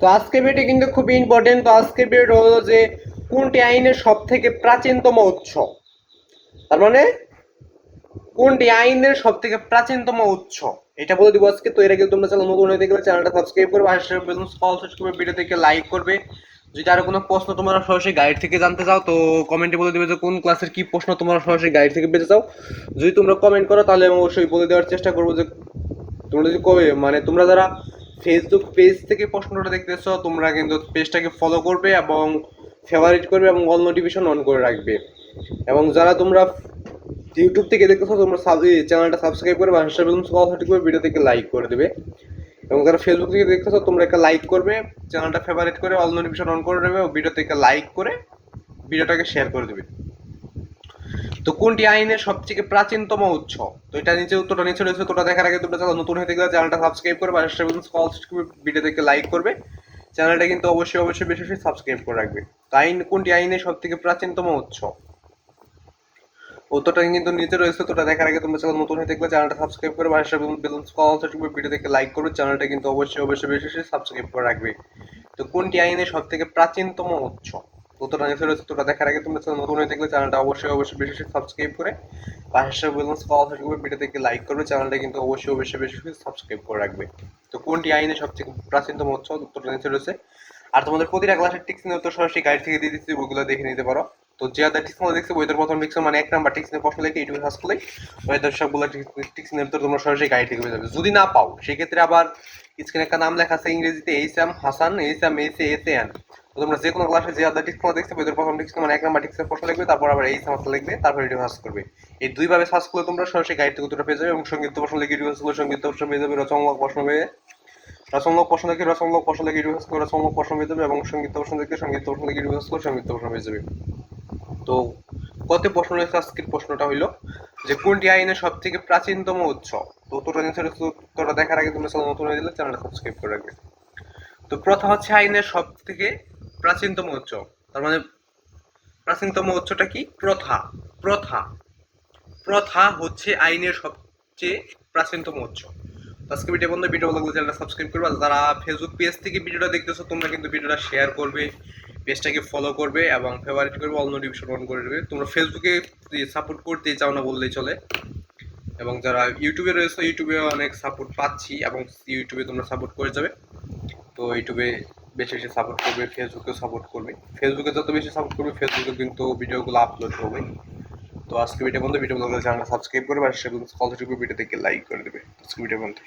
তো আজকের ভিডিও কিন্তু খুব ইম্পর্টেন্ট তো আজকে ভিডিও হলো যে, কোনটি আইনের সব থেকে প্রাচীনতম উৎস? তার মানে কোনটি আইনের সব থেকে প্রাচীনতম উৎস? এটা বলে দিব আজকে। তো এর আগে তোমরা চ্যানেল নতুন হয়ে দেখলে চ্যানেলটা সাবস্ক্রাইব করবে আর বেলুন কল সার্চ করবে ভিডিও থেকে লাইক করবে। যদি আরও কোনো প্রশ্ন তোমরা সরাসরি গাইড থেকে জানতে চাও, তো কমেন্টে বলে দিবে যে, কোন ক্লাসের কি প্রশ্ন তোমরা সরাসরি গাইড থেকে পেতে চাও। যদি তোমরা কমেন্ট করো, তাহলে আমি অবশ্যই বলে দেওয়ার চেষ্টা করব যে, তোমরা যদি কবে মানে তোমরা যারা ফেসবুক পেজ থেকে প্রশ্নটা দেখতেছো তোমরা কিন্তু পেজটাকে ফলো করবে এবং ফেভারিট করবে এবং অল নোটিফিকেশন অন করে রাখবে। এবং যারা তোমরা ইউটিউব থেকে দেখতেছো তোমরা চ্যানেলটা সাবস্ক্রাইব করে বা করে ভিডিও থেকে লাইক করে দেবে। এবং যারা ফেসবুক থেকে দেখতেছো তোমরা একটা লাইক করবে চ্যানেলটা ফেভারিট করে অল নোটিফিকেশন অন করে দেবে ও ভিডিও থেকে লাইক করে ভিডিওটাকে শেয়ার করে দেবে। তো কোনটি আইনের সবথেকে প্রাচীনতম উৎস? তো এটা নিচে উত্তরটা নিচে রয়েছে তোটা দেখার আগে তোমরা নতুন হয়ে গেলে চ্যানেলটা সাবস্ক্রাইব আর কল ভিডিও থেকে লাইক করবে। চ্যানেলটা কিন্তু অবশ্যই অবশ্যই বেশি বেশি সাবস্ক্রাইব করে রাখবে। তো আইন, কোনটি আইনের সবথেকে প্রাচীনতম উৎস? উত্তরটা কিন্তু নিচে রয়েছে তোটা দেখার আগে তোমরা চ্যানেল নতুন হয়ে দেখলে চ্যানেলটা সাবস্ক্রাইব করবে, আর বেলুন কল ভিডিও থেকে লাইক করবে, চ্যানেলটা কিন্তু অবশ্যই অবশ্যই বেশি বেশি সাবস্ক্রাইব করে রাখবে। তো কোনটি আইনের সবথেকে প্রাচীনতম উৎস? উত্তরটা নিচে রয়েছে তোটা দেখার আগে তোমরা চ্যানেল নতুন হয়ে দেখলে চ্যানেলটা অবশ্যই অবশ্যই বেশি বেশি সাবস্ক্রাইব করে পাশের বেলুন কল থাকবে ভিডিও থেকে লাইক করবে, চ্যানেলটা কিন্তু অবশ্যই অবশ্যই বেশি বেশি সাবস্ক্রাইব করে রাখবে। তো কোনটি আইনে সবথেকে প্রাচীনতম উৎস? উত্তরটা নিচে রয়েছে। আর তোমাদের প্রতিটা ক্লাসের টিক্সিনের উত্তর সরাসরি গাইড থেকে দিয়ে দিচ্ছি ওইগুলো দেখে নিতে পারো। তো যে আদার টিক্সিন দেখছে বইদের প্রথম টিক্সিন মানে এক নাম্বার টিক্সিনের প্রশ্ন লিখে ইউটিউবে সার্চ করলে ওইদের সবগুলো টিক্সিনের উত্তর তোমরা সরাসরি গাইড থেকে পেয়ে যাবে। যদি না পাও, সেক্ষেত্রে আবার স্ক্রিনে একটা নাম লেখা আছে ইংরেজিতে H M Hasan H M S S N তোমরা যে কোনো ক্লাসে যে আদার টিক্সিন দেখছে বইদের প্রথম টিক্সিন মানে এক নাম্বার টিক্সিনের প্রশ্ন লিখবে, তারপর আবার এই হাসান লিখবে, তারপর ইউটিউবে সার্চ করবে। এই দুইভাবে সার্চ করলে তোমরা সরাসরি গাইড উত্তরটা পেয়ে যাবে এবং সংগীত প্রশ্ন লিখে সার্চ করলে সংগীত প্রশ্ন পেয়ে যাবে, রচনামূলক প্রশ্ন পেয়ে রচনামূলক প্রশ্ন দেখে রচনামূলক প্রশ্ন লিখে সার্চ করে রচনামূলক প্রশ্ন পেয়ে যাবে এবং সংগীত প্রশ্ন দেখে সংগীত প্রশ্ন লিখে সার্চ করে সংগীত প্রশ্ন পেয়ে যাবে। তো কত প্রশ্ন রয়েছে? আজকের প্রশ্নটা হইল যে, কোনটি আইনের সব থেকে প্রাচীনতম উৎস? তো উত্তরটা রয়েছে উত্তরটা দেখার আগে তোমরা নতুন হয়ে দিলে চ্যানেলটা সাবস্ক্রাইব করে রাখবে। তো প্রথা হচ্ছে আইনের সব থেকে প্রাচীনতম উৎস। তার মানে প্রাচীনতম উৎসটা কি? প্রথা। প্রথা। প্রথা হচ্ছে আইনের সবচেয়ে প্রাচীনতম উৎস। আজকে ভিডিও বন্ধু ভিডিও ভালো চ্যানেলটা সাবস্ক্রাইব করবে। যারা ফেসবুক পেজ থেকে ভিডিওটা দেখতেছো, তোমরা কিন্তু ভিডিওটা শেয়ার করবে পেজটাকে ফলো করবে এবং ফেভারিট করবে অল নোটিফিকেশন অন করে দেবে। তোমরা ফেসবুকে সাপোর্ট করতে চাও না বললেই চলে। এবং যারা ইউটিউবে রয়েছে ইউটিউবে অনেক সাপোর্ট পাচ্ছি এবং ইউটিউবে তোমরা সাপোর্ট করে যাবে। তো ইউটিউবে বেশি বেশি সাপোর্ট করবে ফেসবুকে সাপোর্ট করবে। ফেসবুকে যত বেশি সাপোর্ট করবে ফেসবুকে কিন্তু ভিডিওগুলো আপলোড হবে। তো আজকে ভিডিও বন্ধু ভিডিও বন্ধু চ্যানেলটা সাবস্ক্রাইব করবে আর সেগুলো কল ভিডিও দেখে লাইক করে দেবে। আজকে ভিডিও বন্ধু।